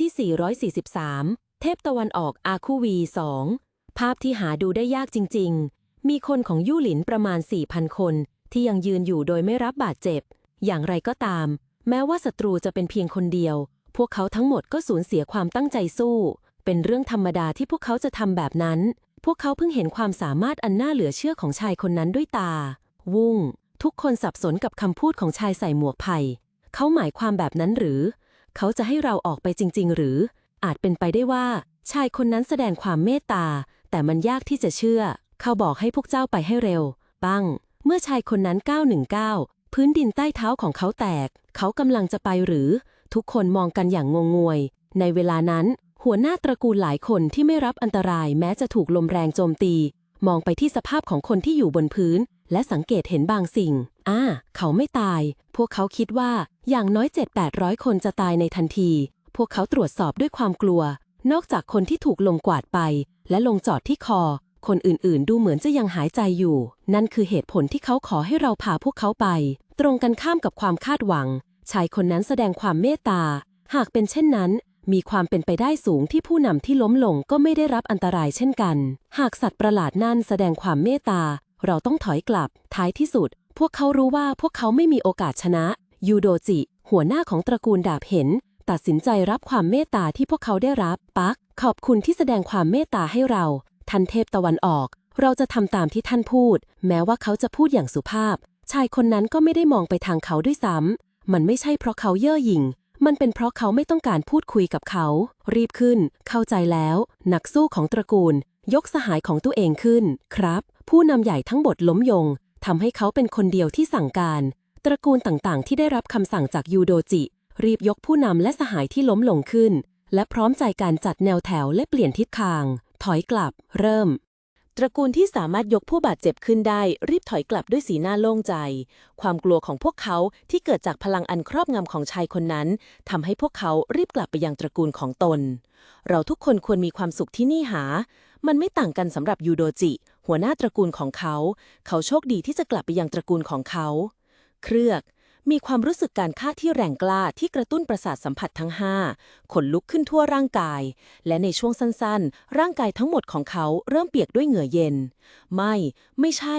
ที่ 443 เทพตะวันออกอาคูวี2ภาพที่หาดูได้ยากจริง ๆ มีคนของยู่หลินประมาณ 4,000 คน ที่ยังยืนอยู่โดยไม่รับบาดเจ็บ อย่างไรก็ตาม แม้ว่าศัตรูจะเป็นเพียงคนเดียว พวกเขาทั้งหมดก็สูญเสียความตั้งใจสู้ เป็นเรื่องธรรมดาที่พวกเขาจะทำแบบนั้น พวกเขาเพิ่งเห็นความสามารถอันน่าเหลือเชื่อของชายคนนั้นด้วยตา วุ้งทุกคนสับสนกับคำพูดของชายใส่หมวกไผ่เขาหมายความแบบนั้นหรือ เขาจะให้เราออกไปจริง ๆ หรือ อาจเป็นไปได้ว่า ชายคนนั้นแสดงความเมตตา แต่มันยากที่จะเชื่อ เขาบอกให้พวกเจ้าไปให้เร็วปังเมื่อชายคนนั้น 919 พื้นดินใต้เท้าของเขาแตก เขากำลังจะไปหรือ ทุกคนมองกันอย่างงงงวย ในเวลานั้น หัวหน้าตระกูลหลายคนที่ไม่รับอันตรายแม้จะถูกลมแรงโจมตี มองไปที่สภาพของคนที่อยู่บนพื้น และสังเกตเห็นบางสิ่ง อ่า เขาไม่ตาย พวกเขาคิดว่าอย่างน้อย 7-800 คนจะตายในทันที พวกเขาตรวจสอบด้วยความกลัว นอกจากคนที่ถูกลมกวาดไป และลงจอดที่คอ คนอื่นๆ ดูเหมือนจะยังหายใจอยู่ นั่นคือเหตุผลที่เขาขอให้เราพาพวกเขาไป ตรงกันข้ามกับความคาดหวัง ชายคนนั้นแสดงความเมตตา หากเป็นเช่นนั้นมีความเป็นไปได้สูงที่ผู้นำที่ล้มลงก็ไม่ได้รับอันตรายเช่นกัน หากสัตว์ประหลาดนั่นแสดงความเมตตา เราต้องถอยกลับ ท้ายที่สุด พวกเขารู้ว่าพวกเขาไม่มีโอกาสชนะ ยูโดจิ หัวหน้าของตระกูลดาบเห็น ตัดสินใจรับความเมตตาที่พวกเขาได้รับ ปัก ขอบคุณที่แสดงความเมตตาให้เราท่านเทพตะวันออก เราจะทำตามที่ท่านพูด แม้ว่าเขาจะพูดอย่างสุภาพ ชายคนนั้นก็ไม่ได้มองไปทางเขาด้วยซ้ำ มันไม่ใช่เพราะเขาเย่อหยิ่งมันเป็นเพราะเขาไม่ต้องการพูดคุยกับเขา รีบขึ้น เข้าใจแล้ว นักสู้ของตระกูล ยกสหายของตัวเองขึ้น ครับ ผู้นำใหญ่ทั้งหมดล้มยงทำให้เขาเป็นคนเดียวที่สั่งการ ตระกูลต่างๆ ที่ได้รับคำสั่งจากยูโดจิ รีบยกผู้นำและสหายที่ล้มลงขึ้น และพร้อมใจการจัดแนวแถวและเปลี่ยนทิศทาง ถอยกลับ เริ่ม ตระกูลที่สามารถยกผู้บาดเจ็บขึ้นได้ รีบถอยกลับด้วยสีหน้าโล่งใจ ความกลัวของพวกเขาที่เกิดจากพลังอันครอบงำของชายคนนั้นทำให้พวกเขารีบกลับไปยังตระกูลของตน เราทุกคนควรมีความสุขที่นี่หา มันไม่ต่างกันสำหรับยูโดจิ หัวหน้าตระกูลของเขา เขาโชคดีที่จะกลับไปยังตระกูลของเขา เครือก มีความรู้สึกการฆ่าที่แรงกล้าที่กระตุ้นประสาทสัมผัสทั้งห้าขนลุกขึ้นทั่วร่างกาย และในช่วงสั้นๆ ร่างกายทั้งหมดของเขาเริ่มเปียกด้วยเหงื่อเย็น ไม่ ไม่ใช่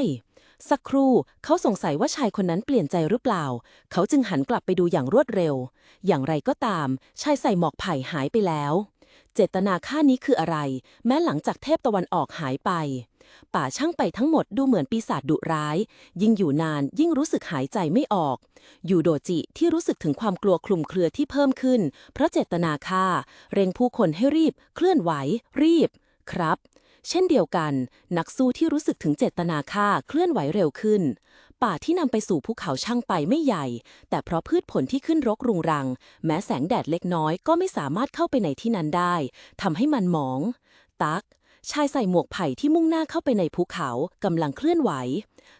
สักครู่เขาสงสัยว่าชายคนนั้นเปลี่ยนใจหรือเปล่า เขาจึงหันกลับไปดูอย่างรวดเร็ว อย่างไรก็ตาม ชายใส่หมอกไผ่หายไปแล้ว เจตนาฆ่านี้คืออะไร แม้หลังจากเทพตะวันออกหายไป ป่าช่างไปทั้งหมดดูเหมือนปีศาจดุร้าย ยิ่งอยู่นานยิ่งรู้สึกหายใจไม่ออกยูโดจิที่รู้สึกถึงความกลัวคลุมเครือที่เพิ่มขึ้น เพราะเจตนาฆ่า เร่งผู้คนให้รีบ เคลื่อนไหว รีบ ครับเช่นเดียวกัน นักสู้ที่รู้สึกถึงเจตนาฆ่าเคลื่อนไหวเร็วขึ้น ป่าที่นำไปสู่ภูเขาช่างไปไม่ใหญ่ แต่เพราะพืชผลที่ขึ้นรกรุงรัง แม้แสงแดดเล็กน้อยก็ไม่สามารถเข้าไปในที่นั้นได้ทำให้มันหมอง ตัก ชายใส่หมวกไผ่ที่มุ่งหน้าเข้าไปในภูเขากำลังเคลื่อนไหว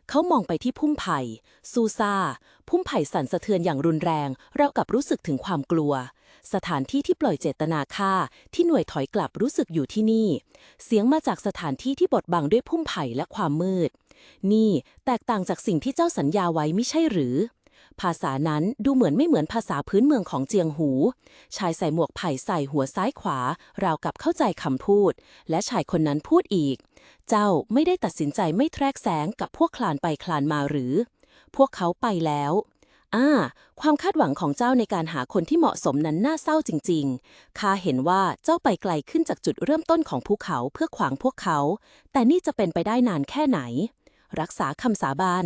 เขามองไปที่พุ่มไผ่ ซูซาพุ่มไผ่สั่นสะเทือนอย่างรุนแรงเรากับรู้สึกถึงความกลัว สถานที่ที่ปล่อยเจตนาฆ่าที่หน่วยถอยกลับรู้สึกอยู่ที่นี่ เสียงมาจากสถานที่ที่บดบังด้วยพุ่มไผ่และความมืด นี่แตกต่างจากสิ่งที่เจ้าสัญญาไว้ไม่ใช่หรือ ภาษานั้นดูเหมือนไม่เหมือนภาษาพื้นเมืองของเจียงหู ชายใส่หมวกไผ่ใส่หัวซ้ายขวา ราวกับเข้าใจคำพูด และชายคนนั้นพูดอีก เจ้าไม่ได้ตัดสินใจไม่แทรกแสงกับพวกคลานไปคลานมาหรือ พวกเขาไปแล้วอ่าความคาดหวังของเจ้าในการหาคนที่เหมาะสมนั้นน่าเศร้าจริงๆ ข้าเห็นว่าเจ้าไปไกลขึ้นจากจุดเริ่มต้นของภูเขาเพื่อขวางพวกเขา แต่นี่จะเป็นไปได้นานแค่ไหน รักษาคำสาบาน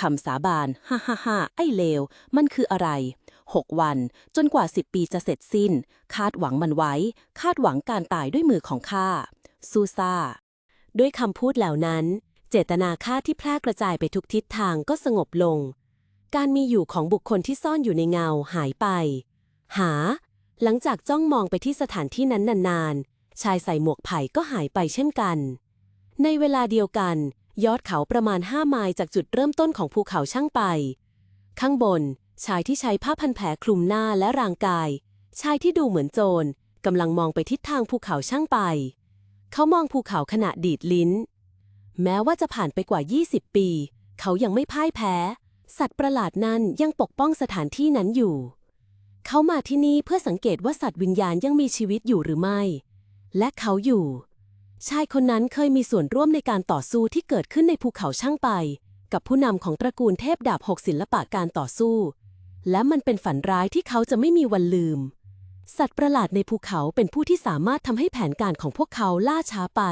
คำสาบานฮ่าฮ่าฮ่าไอ้เลว มันคืออะไรหกวัน จนกว่าสิบปีจะเสร็จสิ้น คาดหวังมันไว้ คาดหวังการตายด้วยมือของข้าซูซาด้วยคำพูดเหล่านั้น เจตนาฆ่าที่แพร่กระจายไปทุกทิศทางก็สงบลง การมีอยู่ของบุคคลที่ซ่อนอยู่ในเงาหายไป หา หลังจากจ้องมองไปที่สถานที่นั้นนานๆ ชายใส่หมวกไผ่ก็หายไปเช่นกัน ในเวลาเดียวกัน ยอดเขาประมาณห้าไมล์จากจุดเริ่มต้นของภูเขาช่างไป ข้างบน ชายที่ใช้ผ้าพันแผลคลุมหน้าและร่างกาย ชายที่ดูเหมือนโจรกำลังมองไปทิศทางภูเขาช่างไป เขามองภูเขาขณะดีดลิ้น แม้ว่าจะผ่านไปกว่า 20 ปี เขายังไม่พ่ายแพ้ สัตว์ประหลาดนั้นยังปกป้องสถานที่นั้นอยู่ เขามาที่นี่เพื่อสังเกตว่าสัตว์วิญญาณยังมีชีวิตอยู่หรือไม่ และเขาอยู่ ชายคนนั้นเคยมีส่วนร่วมในการต่อสู้ที่เกิดขึ้นในภูเขาช่างไป กับผู้นำของตระกูลเทพดาบหกศิลปะการต่อสู้ และมันเป็นฝันร้ายที่เขาจะไม่มีวันลืม สัตว์ประหลาดในภูเขาเป็นผู้ที่สามารถทำให้แผนการของพวกเขาล่าช้าไป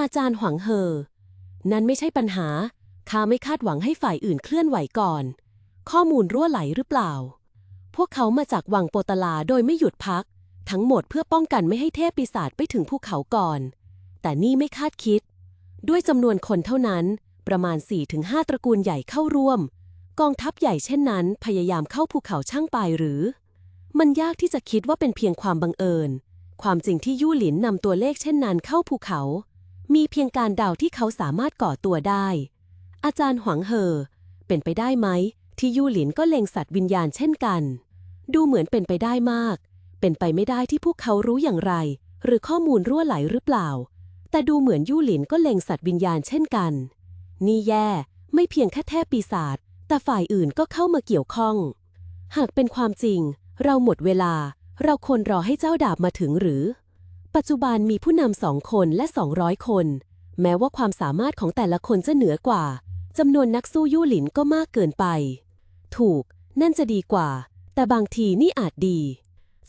อาจารย์หวังเฮอนั่นไม่ใช่ปัญหาข้าไม่คาดหวังให้ฝ่ายอื่นเคลื่อนไหวก่อน ข้อมูลรั่วไหลหรือเปล่า พวกเขามาจากวังโปตลาโดยไม่หยุดพัก ทั้งหมดเพื่อป้องกันไม่ให้เทพปีศาจไปถึงภูเขาก่อน แต่นี่ไม่คาดคิด ด้วยจำนวนคนเท่านั้น ประมาณ 4-5 ตระกูลใหญ่เข้าร่วม กองทัพใหญ่เช่นนั้น พยายามเข้าภูเขาช่างปายหรือ มันยากที่จะคิดว่าเป็นเพียงความบังเอิญ ความจริงที่ยู่หลินนำตัวเลขเช่นนั้นเข้าภูเขา มีเพียงการเดาที่เขาสามารถก่อตัวได้ อาจารย์หวังเหอ เป็นไปได้ไหม ที่ยู่หลินก็เล็งสัตว์วิญญาณเช่นกัน ดูเหมือนเป็นไปได้มาก เป็นไปไม่ได้ที่พวกเขารู้อย่างไร หรือข้อมูลรั่วไหลหรือเปล่า แต่ดูเหมือนยู่หลินก็เล็งสัตว์วิญญาณเช่นกัน นี่แย่ ไม่เพียงแค่แทพปีศาจแต่ฝ่ายอื่นก็เข้ามาเกี่ยวข้อง หากเป็นความจริง เราหมดเวลา เราควรรอให้เจ้าดาบมาถึงหรือ ปัจจุบันมีผู้นำสองคนและ 200 คน แม้ว่าความสามารถของแต่ละคนจะเหนือกว่าจำนวนนักสู้ยู่หลินก็มากเกินไป ถูก นั่นจะดีกว่า แต่บางทีนี่อาจดี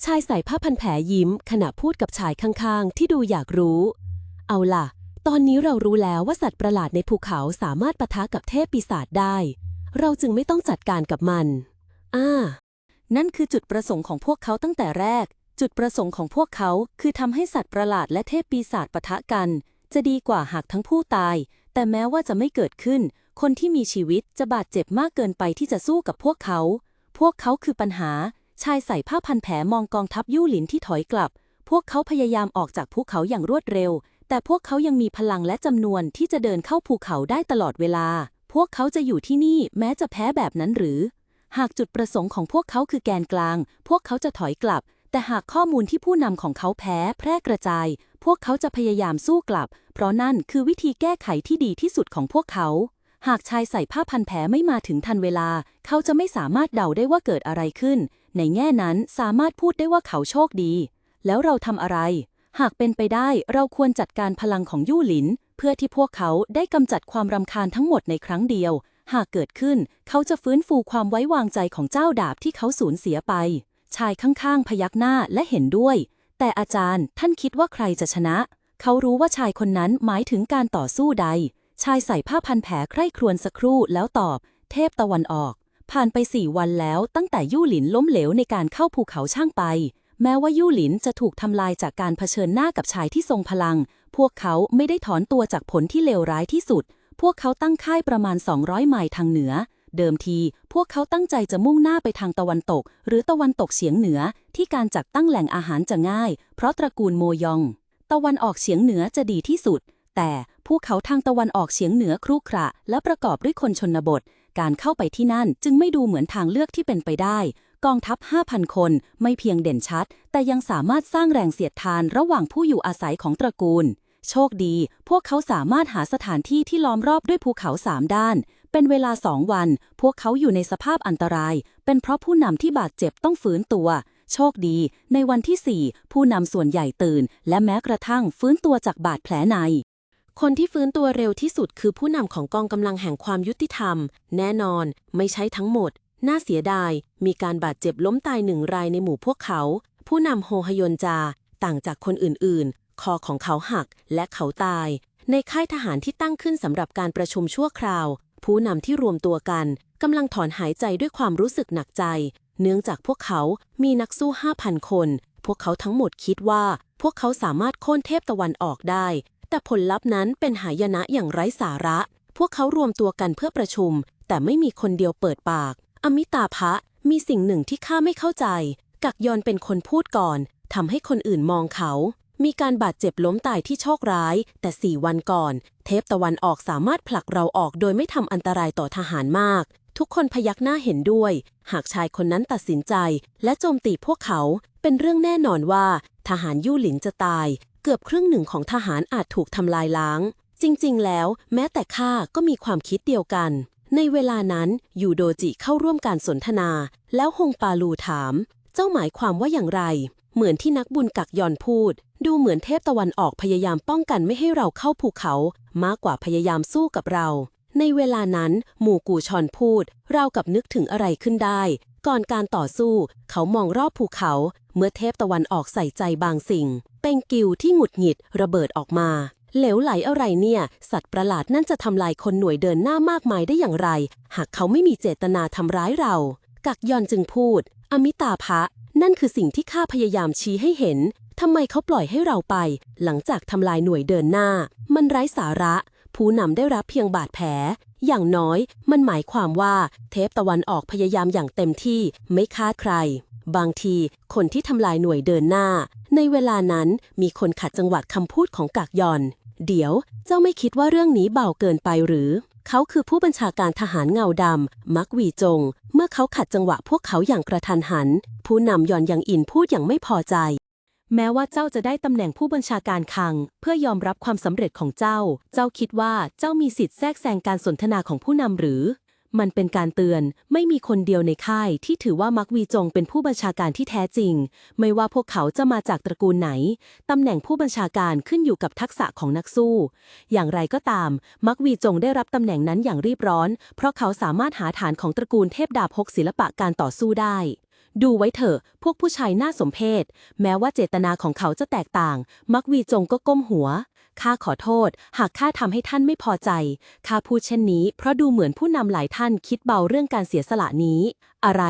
ชายใส่ผ้าพันแผลยิ้มขณะพูดกับชายข้างๆ ที่ดูอยากรู้ เอาล่ะ ตอนนี้เรารู้แล้วว่าสัตว์ประหลาดในภูเขาสามารถปะทะกับเทพปีศาจได้ เราจึงไม่ต้องจัดการกับมัน อ่า นั่นคือจุดประสงค์ของพวกเขาตั้งแต่แรก จุดประสงค์ของพวกเขาคือทำให้สัตว์ประหลาดและเทพปีศาจปะทะกัน จะดีกว่าหากทั้งผู้ตาย แต่แม้ว่าจะไม่เกิดขึ้น คนที่มีชีวิตจะบาดเจ็บมากเกินไปที่จะสู้กับพวกเขา พวกเขาคือปัญหา ชายใส่ผ้าพันแผลมองกองทัพยู่หลินที่ถอยกลับพวกเขาพยายามออกจากภูเขาอย่างรวดเร็ว แต่พวกเขายังมีพลังและจำนวนที่จะเดินเข้าภูเขาได้ตลอดเวลา พวกเขาจะอยู่ที่นี่แม้จะแพ้แบบนั้นหรือ หากจุดประสงค์ของพวกเขาคือแกนกลาง พวกเขาจะถอยกลับ แต่หากข้อมูลที่ผู้นำของเขาแพ้แพร่กระจาย พวกเขาจะพยายามสู้กลับ เพราะนั่นคือวิธีแก้ไขที่ดีที่สุดของพวกเขา หากชายใส่ผ้าพันแผลไม่มาถึงทันเวลา เขาจะไม่สามารถเดาได้ว่าเกิดอะไรขึ้น ในแง่นั้นสามารถพูดได้ว่าเขาโชคดี แล้วเราทำอะไร หากเป็นไปได้เราควรจัดการพลังของยู่หลิน เพื่อที่พวกเขาได้กำจัดความรำคาญทั้งหมดในครั้งเดียว หากเกิดขึ้นเขาจะฟื้นฟูความไว้วางใจของเจ้าดาบที่เขาสูญเสียไป ชายข้างๆ พยักหน้าและเห็นด้วย แต่อาจารย์ท่านคิดว่าใครจะชนะ เขารู้ว่าชายคนนั้นหมายถึงการต่อสู้ใด ชายใส่ผ้าพันแผลใคร่ครวญสักครู่แล้วตอบ เทพตะวันออก ผ่านไปสี่วันแล้วตั้งแต่ยู่หลินล้มเหลวในการเข้าภูเขาช่างไป แม้ว่ายู่หลินจะถูกทำลายจากการเผชิญหน้ากับชายที่ทรงพลัง พวกเขาไม่ได้ถอนตัวจากผลที่เลวร้ายที่สุด พวกเขาตั้งค่ายประมาณ 200 ไมล์ทางเหนือ เดิมทีพวกเขาตั้งใจจะมุ่งหน้าไปทางตะวันตก หรือตะวันตกเฉียงเหนือที่การจัดตั้งแหล่งอาหารจะง่าย เพราะตระกูลโมยอง ตะวันออกเฉียงเหนือจะดีที่สุด แต่ภูเขาทางตะวันออกเฉียงเหนือครุขระและประกอบด้วยคนชนบท การเข้าไปที่นั่นจึงไม่ดูเหมือนทางเลือกที่เป็นไปได้ กองทัพ 5,000 คนไม่เพียงเด่นชัด แต่ยังสามารถสร้างแรงเสียดทานระหว่างผู้อยู่อาศัยของตระกูล โชคดี พวกเขาสามารถหาสถานที่ที่ล้อมรอบด้วยภูเขาสามด้าน เป็นเวลาสองวัน พวกเขาอยู่ในสภาพอันตราย เป็นเพราะผู้นำที่บาดเจ็บต้องฝืนตัว โชคดี ในวันที่ 4 ผู้นำส่วนใหญ่ตื่น และแม้กระทั่งฟื้นตัวจากบาดแผลในคนที่ฟื้นตัวเร็วที่สุดคือผู้นำของกองกำลังแห่งความยุติธรรม แน่นอน ไม่ใช่ทั้งหมด น่าเสียดาย มีการบาดเจ็บล้มตายหนึ่งรายในหมู่พวกเขา ผู้นำโฮฮยนจา ต่างจากคนอื่นๆ คอของเขาหักและเขาตาย ในค่ายทหารที่ตั้งขึ้นสำหรับการประชุมชั่วคราว ผู้นำที่รวมตัวกันกำลังถอนหายใจด้วยความรู้สึกหนักใจ เนื่องจากพวกเขามีนักสู้ 5,000 คน พวกเขาทั้งหมดคิดว่า พวกเขาสามารถโค่นเทพตะวันออกได้ แต่ผลลัพธ์นั้นเป็นหายนะอย่างไร้สาระ พวกเขารวมตัวกันเพื่อประชุม แต่ไม่มีคนเดียวเปิดปาก อมิตาภะมีสิ่งหนึ่งที่ข้าไม่เข้าใจ กักยอนเป็นคนพูดก่อนทำให้คนอื่นมองเขา มีการบาดเจ็บล้มตายที่โชคร้าย แต่สี่วันก่อน เทพตะวันออกสามารถผลักเราออกโดยไม่ทำอันตรายต่อทหารมาก ทุกคนพยักหน้าเห็นด้วย หากชายคนนั้นตัดสินใจ และโจมตีพวกเขา เป็นเรื่องแน่นอนว่า ทหารยู่หลินจะตาย เกือบครึ่งหนึ่งของทหารอาจถูกทำลายล้าง จริง ๆ แล้ว แม้แต่ข้าก็มีความคิดเดียวกัน ในเวลานั้นยูโดจิเข้าร่วมการสนทนา แล้วฮงปาลูถาม เจ้าหมายความว่าอย่างไร เหมือนที่นักบุญกักยอนพูด ดูเหมือนเทพตะวันออกพยายามป้องกันไม่ให้เราเข้าภูเขา มากกว่าพยายามสู้กับเรา ในเวลานั้นหมู่กูชอนพูด เรากับนึกถึงอะไรขึ้นได้ ก่อนการต่อสู้ เขามองรอบภูเขา เมื่อเทพตะวันออกใส่ใจบางสิ่ง เป็นกิวที่หงุดหงิดระเบิดออกมา เหลวไหลอะไรเนี่ย สัตว์ประหลาดนั่นจะทำลายคนหน่วยเดินหน้ามากมายได้อย่างไร หากเขาไม่มีเจตนาทำร้ายเรา กักยอนจึงพูด อมิตาภะนั่นคือสิ่งที่ข้าพยายามชี้ให้เห็นทำไมเขาปล่อยให้เราไป หลังจากทำลายหน่วยเดินหน้า มันไร้สาระ ผู้นำได้รับเพียงบาดแผล อย่างน้อย มันหมายความว่าเทพตะวันออกพยายามอย่างเต็มที่ไม่คาดใคร บางที คนที่ทำลายหน่วยเดินหน้า ในเวลานั้นมีคนขัดจังหวะคำพูดของกากยอน เดี๋ยว เจ้าไม่คิดว่าเรื่องนี้เบาเกินไปหรือ เขาคือผู้บัญชาการทหารเงาดำ มักวีจง เมื่อเขาขัดจังหวะพวกเขาอย่างกระทันหัน ผู้นำยอนยังอินพูดอย่างไม่พอใจ แม้ว่าเจ้าจะได้ตำแหน่งผู้บัญชาการคัง เพื่อยอมรับความสำเร็จของเจ้า เจ้าคิดว่าเจ้ามีสิทธิ์แทรกแซงการสนทนาของผู้นำหรือ มันเป็นการเตือน ไม่มีคนเดียวในค่ายที่ถือว่ามักวีจงเป็นผู้บัญชาการที่แท้จริง ไม่ว่าพวกเขาจะมาจากตระกูลไหน ตำแหน่งผู้บัญชาการขึ้นอยู่กับทักษะของนักสู้ อย่างไรก็ตาม มักวีจงได้รับตำแหน่งนั้นอย่างรีบร้อน เพราะเขาสามารถหาฐานของตระกูลเทพดาบหกศิลปะการต่อสู้ได้ดูไว้เถอะ พวกผู้ชายน่าสมเพช แม้ว่าเจตนาของเขาจะแตกต่าง มักวีจงก็ก้มหัว ข้าขอโทษ หากข้าทำให้ท่านไม่พอใจ ข้าพูดเช่นนี้ เพราะดูเหมือนผู้นำหลายท่านคิดเบาเรื่องการเสียสละนี้ อะไร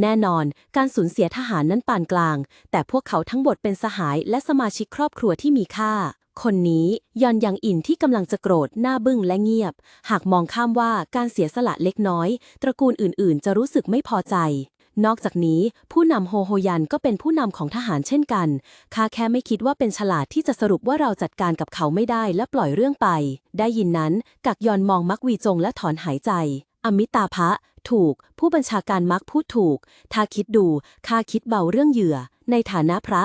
แน่นอน การสูญเสียทหารนั้นปานกลาง แต่พวกเขาทั้งหมดเป็นสหายและสมาชิกครอบครัวที่มีค่าคนนี้ยอนยังอินที่กำลังจะโกรธหน้าบึ้งและเงียบ หากมองข้ามว่าการเสียสละเล็กน้อย ตระกูลอื่นๆ จะรู้สึกไม่พอใจ นอกจากนี้ ผู้นำโฮโฮยันก็เป็นผู้นำของทหารเช่นกันข้าแค่ไม่คิดว่าเป็นฉลาดที่จะสรุปว่าเราจัดการกับเขาไม่ได้และปล่อยเรื่องไป ได้ยินนั้น กักยอนมองมักวีจงและถอนหายใจ อมิตาภะถูก ผู้บัญชาการมักพูดถูก ถ้าคิดดูข้าคิดเบาเรื่องเหยื่อ ในฐานะพระ